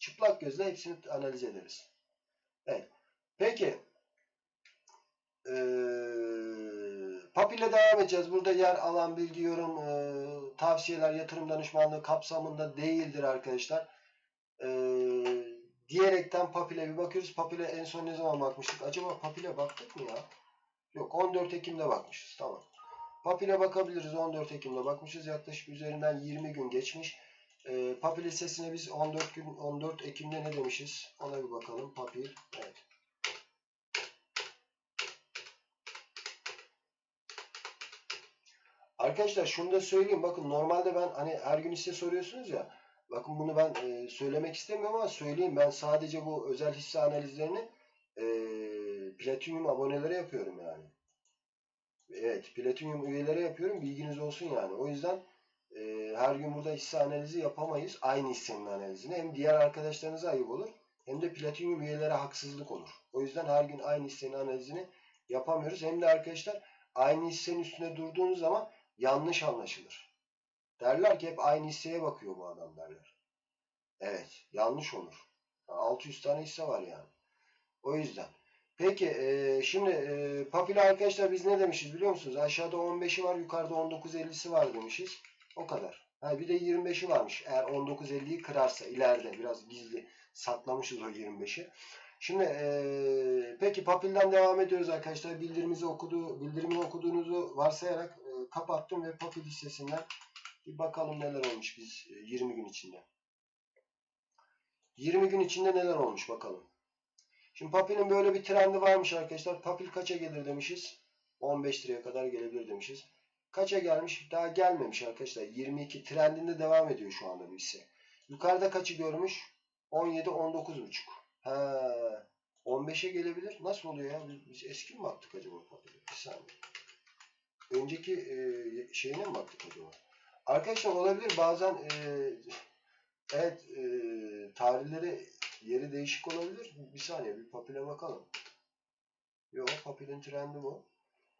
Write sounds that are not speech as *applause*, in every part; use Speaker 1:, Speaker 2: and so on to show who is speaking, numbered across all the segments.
Speaker 1: Çıplak gözle hepsini analiz ederiz. Evet. Peki ee, Papil'e devam edeceğiz. Burada yer alan bilgi, yorum, e, tavsiyeler, yatırım danışmanlığı kapsamında değildir arkadaşlar. E, diyerekten Papil'e bir bakıyoruz. Papil'e en son ne zaman bakmıştık? Acaba Papil'e baktık mı ya? Yok 14 Ekim'de bakmışız. Tamam. Papil'e bakabiliriz. 14 Ekim'de bakmışız. Yaklaşık üzerinden 20 gün geçmiş. E, Papil listesine biz 14 gün 14 Ekim'de ne demişiz? Ona bir bakalım. Papil. Evet. Arkadaşlar şunu da söyleyeyim. Bakın normalde ben hani her gün hisse soruyorsunuz ya. Bakın bunu ben e, söylemek istemiyorum ama söyleyeyim. Ben sadece bu özel hisse analizlerini e, Platinum abonelere yapıyorum yani. Evet, Platinum üyelere yapıyorum. Bilginiz olsun yani. O yüzden e, her gün burada hisse analizi yapamayız. Aynı hissenin analizini. Hem diğer arkadaşlarınıza ayıp olur. Hem de Platinum üyelere haksızlık olur. O yüzden her gün aynı hissenin analizini yapamıyoruz. Hem de arkadaşlar aynı hissenin üstüne durduğunuz zaman yanlış anlaşılır. Derler ki hep aynı hisseye bakıyor bu adam derler. Evet, yanlış olur. 600 tane hisse var yani. O yüzden. Peki e, şimdi e, Papila arkadaşlar biz ne demişiz biliyor musunuz? Aşağıda 15'i var, yukarıda 19.50'si var demişiz. O kadar. Ha, bir de 25'i varmış. Eğer 19.50'yi kırarsa ileride biraz gizli saklamışız o 25'i. Şimdi e, peki Papil'den devam ediyoruz arkadaşlar. Bildirimizi okudu, bildirimini okuduğunuzu varsayarak e, kapattım ve Papil listesinden bir bakalım neler olmuş biz e, 20 gün içinde. 20 gün içinde neler olmuş bakalım. Şimdi Papil'in böyle bir trendi varmış arkadaşlar. Papil kaça gelir demişiz. 15 liraya kadar gelebilir demişiz. Kaça gelmiş? Daha gelmemiş arkadaşlar. 22 trendinde devam ediyor şu anda bu hisse. Yukarıda kaçı görmüş? 17 19,5. Ha, 15'e gelebilir. Nasıl oluyor ya? Biz, biz eski mi baktık acaba? Bir saniye. Önceki e, şeyine mi baktık acaba? Arkadaşlar olabilir bazen e, evet e, tarihleri yeri değişik olabilir. Bir saniye bir Papil'e bakalım. Yok Papil'in trendi bu.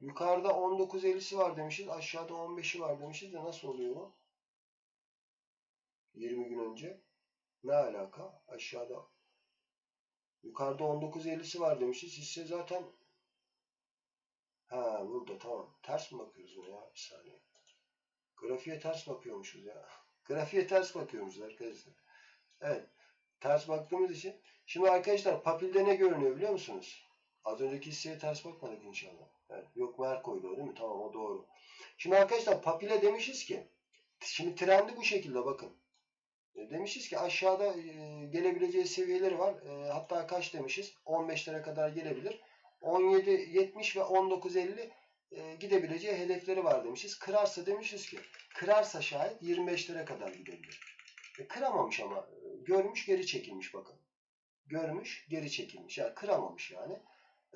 Speaker 1: Yukarıda 19.50'si var demişiz. Aşağıda 15'i var demişiz de nasıl oluyor bu? 20 gün önce. Ne alaka? Aşağıda yukarıda 19.50'si var demişiz. Hisse zaten ha burada tamam. Ters mi bakıyoruz buna ya? Bir saniye. Grafiğe ters bakıyormuşuz ya. *laughs* Grafiğe ters bakıyormuşuz arkadaşlar. Evet. Ters baktığımız için. Şimdi arkadaşlar papilde ne görünüyor biliyor musunuz? Az önceki hisseye ters bakmadık inşallah. Merko'ydu o değil mi? Tamam o doğru. Şimdi arkadaşlar papile demişiz ki şimdi trendi bu şekilde bakın. E, demişiz ki aşağıda e, gelebileceği seviyeleri var. E, hatta kaç demişiz? 15'lere kadar gelebilir. 17.70 ve 19.50 e, gidebileceği hedefleri var demişiz. Kırarsa demişiz ki kırarsa şayet 25'lere kadar gidebilir. E, kıramamış ama görmüş geri çekilmiş bakın. Görmüş geri çekilmiş. Yani kıramamış yani.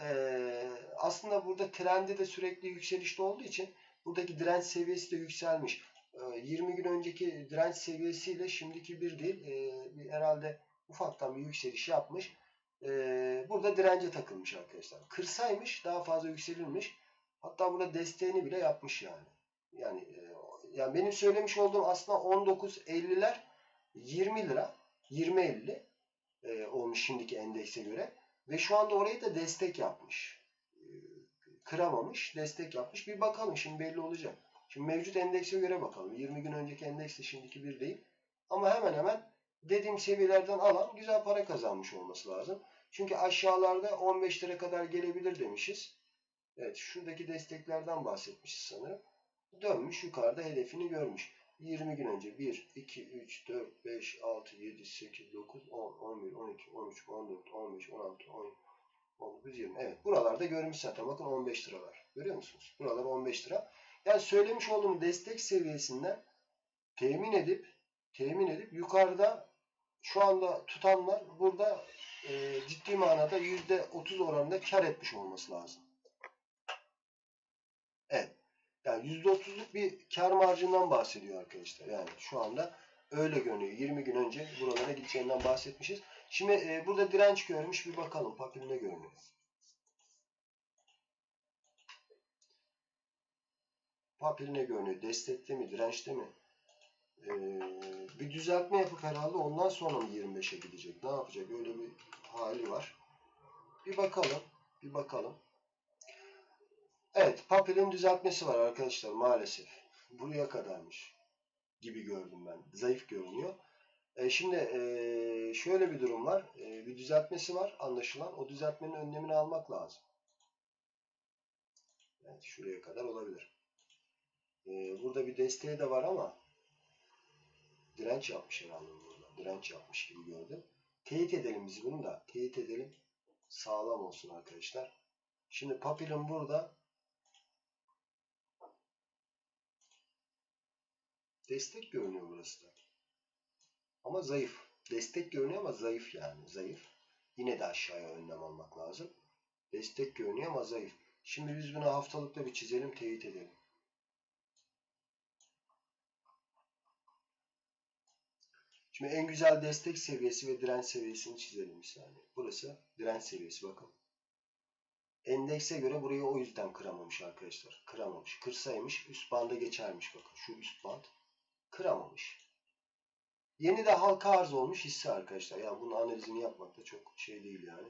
Speaker 1: E, aslında burada trendi de sürekli yükselişte olduğu için buradaki direnç seviyesi de yükselmiş. E, 20 gün önceki direnç seviyesiyle şimdiki bir değil. E, bir, herhalde ufaktan bir yükseliş yapmış. E, burada dirence takılmış arkadaşlar. Kırsaymış daha fazla yükselirmiş. Hatta burada desteğini bile yapmış yani. Yani e, yani benim söylemiş olduğum aslında 19.50'ler 20 lira 20.50 e, olmuş şimdiki endekse göre ve şu anda orayı da destek yapmış. E, kıramamış, destek yapmış. Bir bakalım şimdi belli olacak. Şimdi mevcut endekse göre bakalım. 20 gün önceki endeks de şimdiki bir değil. Ama hemen hemen dediğim seviyelerden alan güzel para kazanmış olması lazım. Çünkü aşağılarda 15 lira kadar gelebilir demişiz. Evet şuradaki desteklerden bahsetmişiz sanırım. Dönmüş yukarıda hedefini görmüş. 20 gün önce 1, 2, 3, 4, 5, 6, 7, 8, 9, 10, 11, 12, 13, 14, 15, 16, 17, 19, 20. Evet buralarda görmüş zaten. Bakın 15 liralar. Görüyor musunuz? Buralar 15 lira. Yani söylemiş olduğum destek seviyesinden temin edip temin edip yukarıda şu anda tutanlar burada e, ciddi manada %30 oranında kar etmiş olması lazım. Evet. Yani %30'luk bir kar marjından bahsediyor arkadaşlar. Yani şu anda öyle görünüyor. 20 gün önce buralara gideceğinden bahsetmişiz. Şimdi e, burada direnç görmüş. Bir bakalım papil ne görünüyor. Papil ne görünüyor? Destekte mi? Dirençte mi? Ee, bir düzeltme yapıp herhalde ondan sonra mı 25'e gidecek? Ne yapacak? Öyle bir hali var. Bir bakalım. Bir bakalım. Evet. Papil'in düzeltmesi var arkadaşlar maalesef. Buraya kadarmış gibi gördüm ben. Zayıf görünüyor. E, şimdi e, şöyle bir durum var. E, bir düzeltmesi var anlaşılan. O düzeltmenin önlemini almak lazım. Evet, şuraya kadar olabilir. E, burada bir desteği de var ama direnç yapmış herhalde burada. Direnç yapmış gibi gördüm. Teyit edelim biz bunu da. Teyit edelim. Sağlam olsun arkadaşlar. Şimdi papilin burada destek görünüyor burası da. Ama zayıf. Destek görünüyor ama zayıf yani. Zayıf. Yine de aşağıya önlem almak lazım. Destek görünüyor ama zayıf. Şimdi biz bunu haftalıkta bir çizelim, teyit edelim. Şimdi en güzel destek seviyesi ve direnç seviyesini çizelim bir saniye. Burası direnç seviyesi bakın. Endekse göre burayı o yüzden kıramamış arkadaşlar. Kıramamış. Kırsaymış üst banda geçermiş bakın. Şu üst band. Kıramamış. Yeni de halka arz olmuş hisse arkadaşlar. Yani bunun analizini yapmak da çok şey değil yani.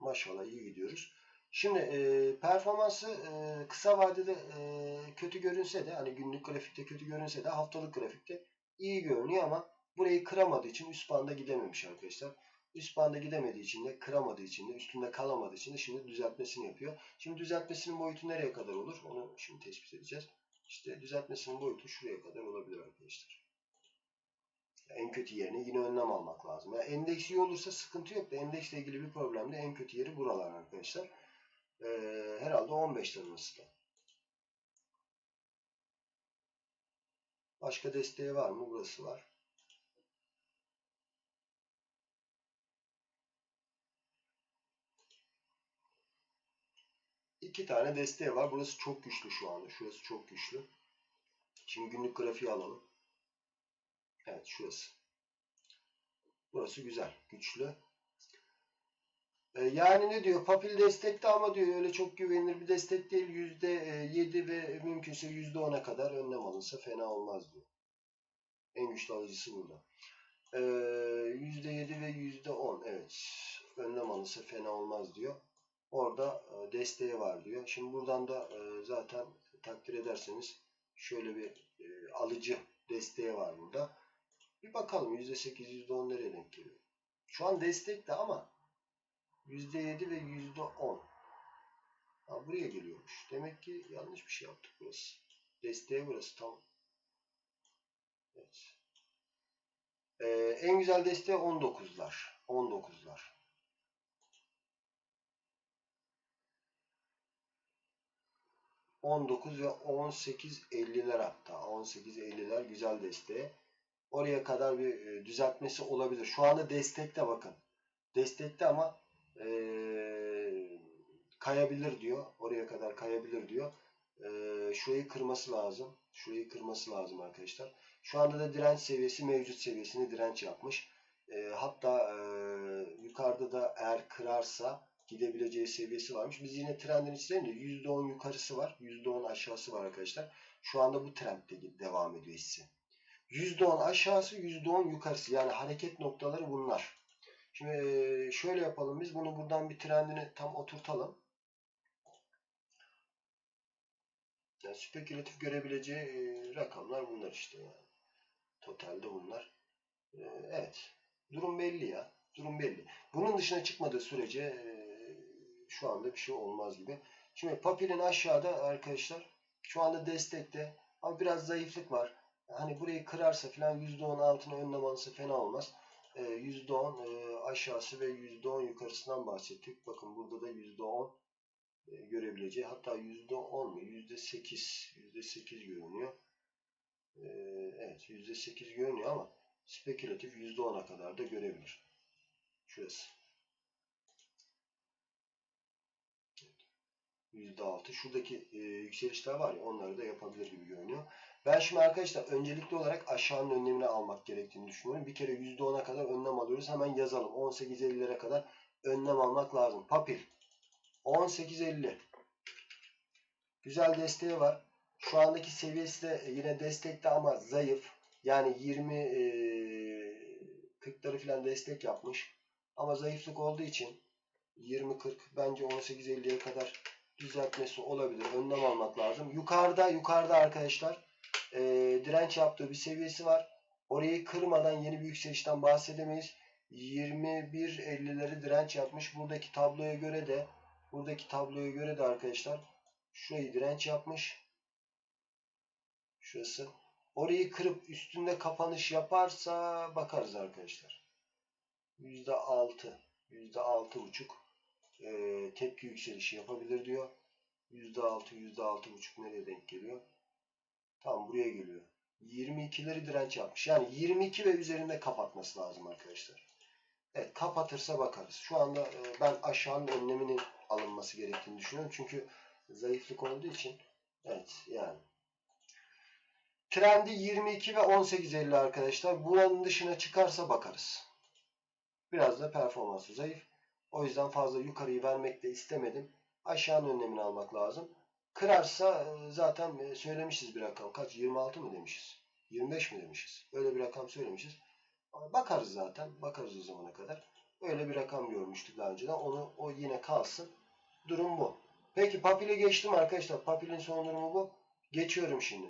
Speaker 1: Maşallah iyi gidiyoruz. Şimdi e, performansı e, kısa vadede e, kötü görünse de hani günlük grafikte kötü görünse de haftalık grafikte iyi görünüyor ama burayı kıramadığı için üst banda gidememiş arkadaşlar. Üst banda gidemediği için de kıramadığı için de üstünde kalamadığı için de şimdi düzeltmesini yapıyor. Şimdi düzeltmesinin boyutu nereye kadar olur? Onu şimdi tespit edeceğiz. İşte düzeltmesinin boyutu şuraya kadar olabilir arkadaşlar. En kötü yerine yine önlem almak lazım. Yani endeks iyi olursa sıkıntı yok da endeksle ilgili bir problemde en kötü yeri buralar arkadaşlar. Ee, herhalde 15 lirası da. Başka desteği var mı? Burası var. İki tane desteği var. Burası çok güçlü şu anda. Şurası çok güçlü. Şimdi günlük grafiği alalım. Evet şurası. Burası güzel. Güçlü. Ee, yani ne diyor? Papil destekte ama diyor öyle çok güvenilir bir destek değil. %7 ve mümkünse %10'a kadar önlem alınsa fena olmaz diyor. En güçlü alıcısı burada. Ee, %7 ve %10 evet. Önlem alınsa fena olmaz diyor. Orada e, desteği var diyor. Şimdi buradan da e, zaten takdir ederseniz şöyle bir e, alıcı desteği var burada. Bir bakalım %8, %10 nereye denk geliyor. Şu an destekte ama %7 ve %10. Ha, buraya geliyormuş. Demek ki yanlış bir şey yaptık burası. Desteği burası tam. Evet. Ee, en güzel desteği 19'lar. 19'lar. ...19 ve 18 50'ler hatta. 18 50'ler güzel desteği. Oraya kadar bir e, düzeltmesi olabilir. Şu anda destekte bakın. Destekte ama e, kayabilir diyor. Oraya kadar kayabilir diyor. E, şurayı kırması lazım. Şurayı kırması lazım arkadaşlar. Şu anda da direnç seviyesi mevcut seviyesini direnç yapmış. E, hatta e, yukarıda da eğer kırarsa gidebileceği seviyesi varmış. Biz yine trendini çizelim de %10 yukarısı var. %10 aşağısı var arkadaşlar. Şu anda bu trendde devam ediyor hisse. %10 aşağısı %10 yukarısı. Yani hareket noktaları bunlar. Şimdi şöyle yapalım biz. Bunu buradan bir trendini tam oturtalım. Yani spekülatif görebileceği rakamlar bunlar işte yani. Totalde bunlar. Evet. Durum belli ya. Durum belli. Bunun dışına çıkmadığı sürece şu anda bir şey olmaz gibi. Şimdi papilin aşağıda arkadaşlar şu anda destekte ama biraz zayıflık var. Hani burayı kırarsa falan %10 altına önlem alırsa fena olmaz. %10 aşağısı ve %10 yukarısından bahsettik. Bakın burada da %10 görebileceği hatta %10 mu? %8 %8 görünüyor. Evet %8 görünüyor ama spekülatif %10'a kadar da görebilir. Şurası. %6. Şuradaki e, yükselişler var ya onları da yapabilir gibi görünüyor. Ben şimdi arkadaşlar öncelikli olarak aşağının önlemini almak gerektiğini düşünüyorum. Bir kere %10'a kadar önlem alıyoruz. Hemen yazalım. 18.50'lere kadar önlem almak lazım. Papil. 18.50. Güzel desteği var. Şu andaki seviyesi de yine destekte ama zayıf. Yani 20 e, 40'ları falan destek yapmış. Ama zayıflık olduğu için 20-40 bence 18-50'ye kadar düzeltmesi olabilir. Önlem almak lazım. Yukarıda yukarıda arkadaşlar e, direnç yaptığı bir seviyesi var. Orayı kırmadan yeni bir yükselişten bahsedemeyiz. 21.50'leri direnç yapmış. Buradaki tabloya göre de buradaki tabloya göre de arkadaşlar şurayı direnç yapmış. Şurası. Orayı kırıp üstünde kapanış yaparsa bakarız arkadaşlar. %6 %6,5 e, tepki yükselişi yapabilir diyor. %6 %6,5 nereye denk geliyor? Tam buraya geliyor. 22'leri direnç yapmış. Yani 22 ve üzerinde kapatması lazım arkadaşlar. Evet kapatırsa bakarız. Şu anda e, ben aşağının önleminin alınması gerektiğini düşünüyorum. Çünkü zayıflık olduğu için evet yani. Trendi 22 ve 18.50 arkadaşlar. Buranın dışına çıkarsa bakarız. Biraz da performansı zayıf. O yüzden fazla yukarıyı vermek de istemedim. Aşağının önlemini almak lazım. Kırarsa e, zaten e, söylemişiz bir rakam. Kaç? 26 mı demişiz? 25 mi demişiz? Öyle bir rakam söylemişiz. Bakarız zaten. Bakarız o zamana kadar. Öyle bir rakam görmüştük daha önceden. Onu o yine kalsın. Durum bu. Peki papile geçtim arkadaşlar. Papilin son durumu bu. Geçiyorum şimdi.